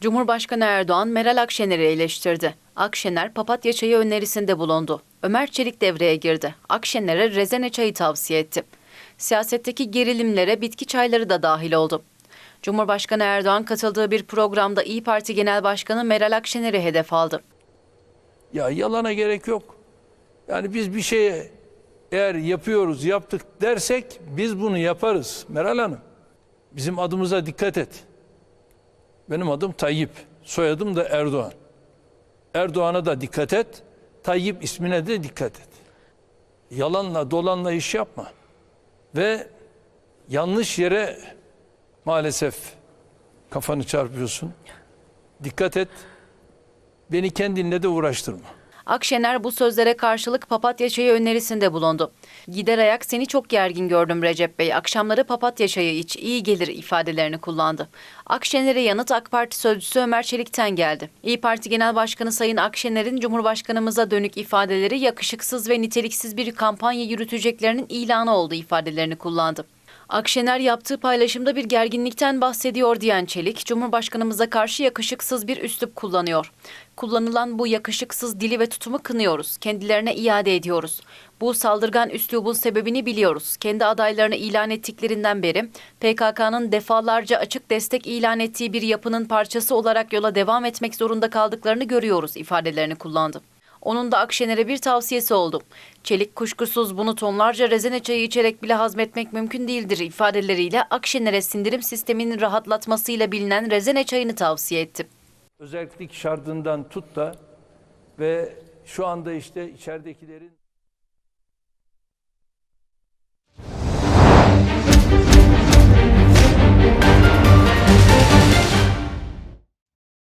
Cumhurbaşkanı Erdoğan Meral Akşener'i eleştirdi. Akşener papatya çayı önerisinde bulundu. Ömer Çelik devreye girdi. Akşener'e rezene çayı tavsiye etti. Siyasetteki gerilimlere bitki çayları da dahil oldu. Cumhurbaşkanı Erdoğan katıldığı bir programda İyi Parti Genel Başkanı Meral Akşener'i hedef aldı. Ya yalana gerek yok. Yani biz bir şeye eğer yapıyoruz, yaptık dersek biz bunu yaparız Meral Hanım. Bizim adımıza dikkat et. Benim adım Tayyip, soyadım da Erdoğan. Erdoğan'a da dikkat et, Tayyip ismine de dikkat et. Yalanla dolanla iş yapma. Ve yanlış yere maalesef kafanı çarpıyorsun. Dikkat et. Beni kendinle de uğraştırma. Akşener bu sözlere karşılık papatya çayı önerisinde bulundu. Gider ayak seni çok gergin gördüm Recep Bey. Akşamları papatya çayı iç, iyi gelir ifadelerini kullandı. Akşener'e yanıt AK Parti sözcüsü Ömer Çelik'ten geldi. İyi Parti Genel Başkanı Sayın Akşener'in Cumhurbaşkanımıza dönük ifadeleri yakışıksız ve niteliksiz bir kampanya yürüteceklerinin ilanı oldu ifadelerini kullandı. Akşener yaptığı paylaşımda bir gerginlikten bahsediyor diyen Çelik, Cumhurbaşkanımıza karşı yakışıksız bir üslup kullanıyor. Kullanılan bu yakışıksız dili ve tutumu kınıyoruz. Kendilerine iade ediyoruz. Bu saldırgan üslubun sebebini biliyoruz. Kendi adaylarını ilan ettiklerinden beri PKK'nın defalarca açık destek ilan ettiği bir yapının parçası olarak yola devam etmek zorunda kaldıklarını görüyoruz ifadelerini kullandı. Onun da Akşener'e bir tavsiyesi oldu. Çelik kuşkusuz bunu tonlarca rezene çayı içerek bile hazmetmek mümkün değildir ifadeleriyle Akşener'e sindirim sisteminin rahatlatmasıyla bilinen rezene çayını tavsiye etti. Özellik şardından tut da ve şu anda işte içeridekilerin